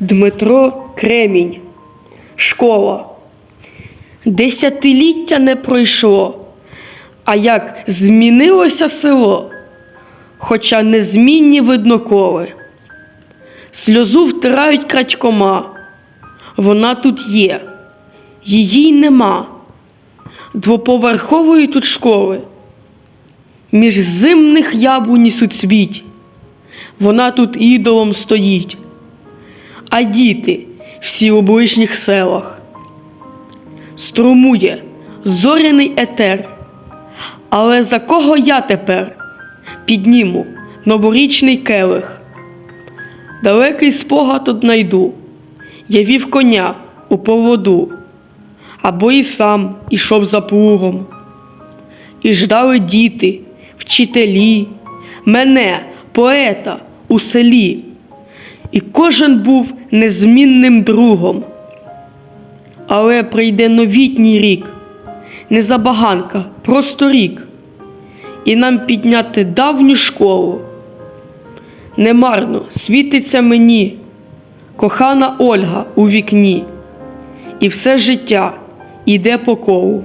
Дмитро Кремінь. Школа. Десятиліття не пройшло. А як змінилося село, хоча незмінні видноколи. Сльозу втирають крадькома. Вона тут є, її нема. Двоповерхової тут школи. Між зимних яблуні суцвіть. Вона тут ідолом стоїть. А діти всі у ближніх селах. Струмує зоряний етер. Але за кого я тепер підніму новорічний келих? Далекий спогад однайду, я вів коня у поводу, або і сам ішов за плугом. І ждали діти, вчителі, мене, поета у селі, і кожен був незмінним другом. Але прийде новітній рік, не забаганка, просто рік, і нам підняти давню школу. Немарно світиться мені, кохана Ольга у вікні, і все життя іде по колу.